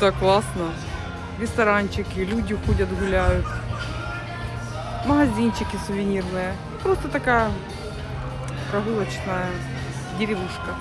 так классно. Ресторанчики, люди ходять, гуляють, Магазинчики сувенирные. Просто такая прогулочная деревушка.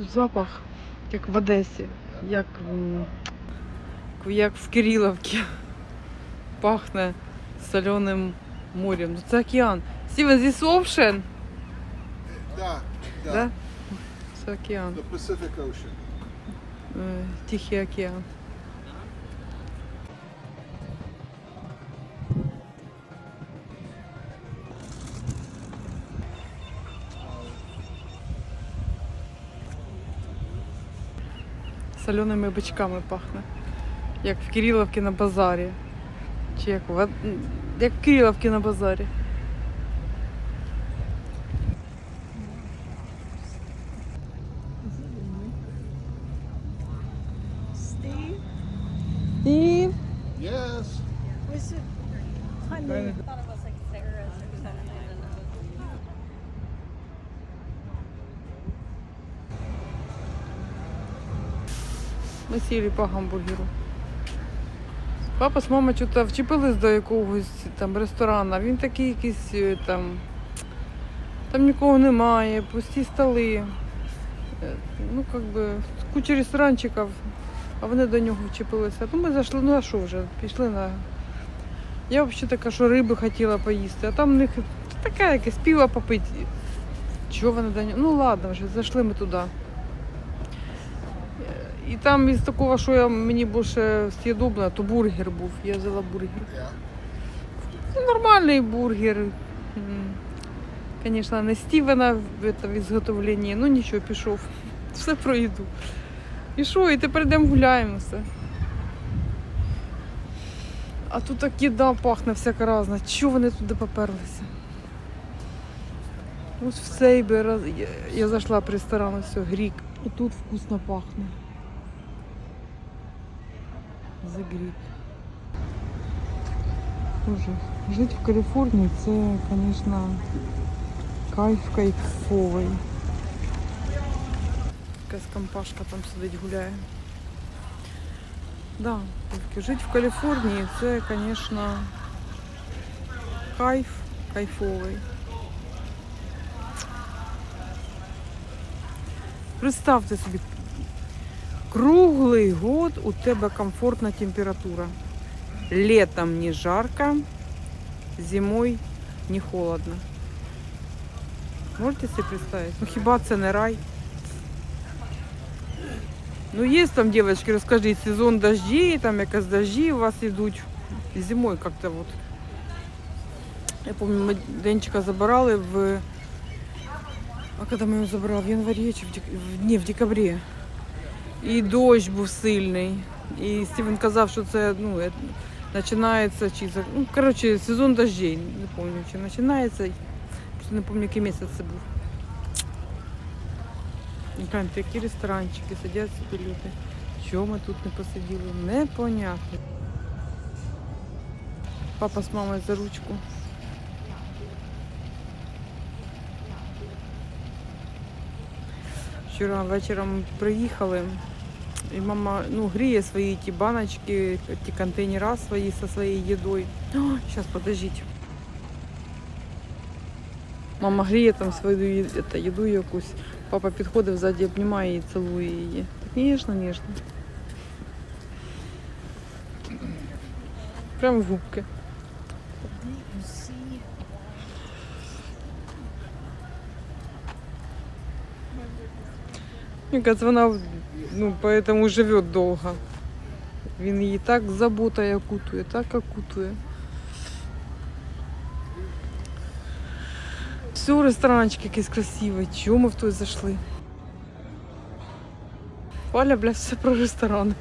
Тут запах, як в Одесі, як, як в Кириловці. Пахне соленим морем. Ну це океан. Стівен, здесь ocean? Да, да. Да? Це океан. The Pacific Ocean. Е, Тихий океан. Соленими бичками пахне. Як в Кириловці на базарі. Чи як, в... Як в Кириловці на базарі. Steve, І Yes. Ми сіли по гамбургеру. Папа з мамою чого вчепились до якогось там ресторану. Він такий якийсь е, там. Там нікого немає, пусті столи. Е, Ну, як би, куча ресторанчиків, а вони до нього вчепилися. Ну, ми зайшли, ну а що вже, пішли на. Я взагалі така, що риби хотіла поїсти, а там в них така якась піва попити. Чого вони до нього? Ну ладно вже, зайшли ми туди. І там із такого, що я, мені більше з'їдобно, то бургер був. Я взяла бургер. Ну, нормальний бургер. Звісно, не Стівена в, ізготовленні, ну нічого, пішов. Все про їду. І що, і тепер йдемо гуляємося. А тут так їда пахне всяка різна. Чого вони туди поперлися? Ось в цей би раз. Я, я зайшла в ресторан, все, грік. І тут вкусно пахне. The Greek. Боже, жити в Каліфорнії це, звісно, кайф кайфовий. Якась компашка там сидить гуляє. Да, тільки жити в Каліфорнії це, звісно, кайф кайфовий. Представте собі, круглий год у тебе комфортна температура. Летом не жарко, зимой не холодно. Можете себе представить? Ну хіба це не рай? Ну є там, девочки, розкажіть, сезон дождей, там якось дожді у вас йдуть. Зимой как-то вот. Я помню, ми Денчика забирали в... А коли ми його забрали? В январі чи в, дек... в... Ні, в декабрі. І дощ був сильний. І Стівен казав, що це ну, починається чи ну, коротше, сезон дождей. Не пам'ятаю, чи починається. Не пам'ятаю, який місяць це був. Гляньте, які ресторанчики, сидять собі люди. Чого ми тут не посиділи? Непонятно. Папа з мамою за ручку. Вчора вечором приїхали. І мама ну, гріє свої ті баночки, ті контейнера свої зі своєю їдою. Зараз, подождіть. Мама гріє там свою ї- это, їду якусь. Папа підходив ззаді, обнімає її, цілує її. Так, ніжно, ніжно. Прям в губки. Кажется, вона ну, поэтому живе довго. Він її так заботою окутує, так окутує. Все, ресторанчик якийсь красивий. Чому ми в той зайшли? Валя, бля, все про ресторан.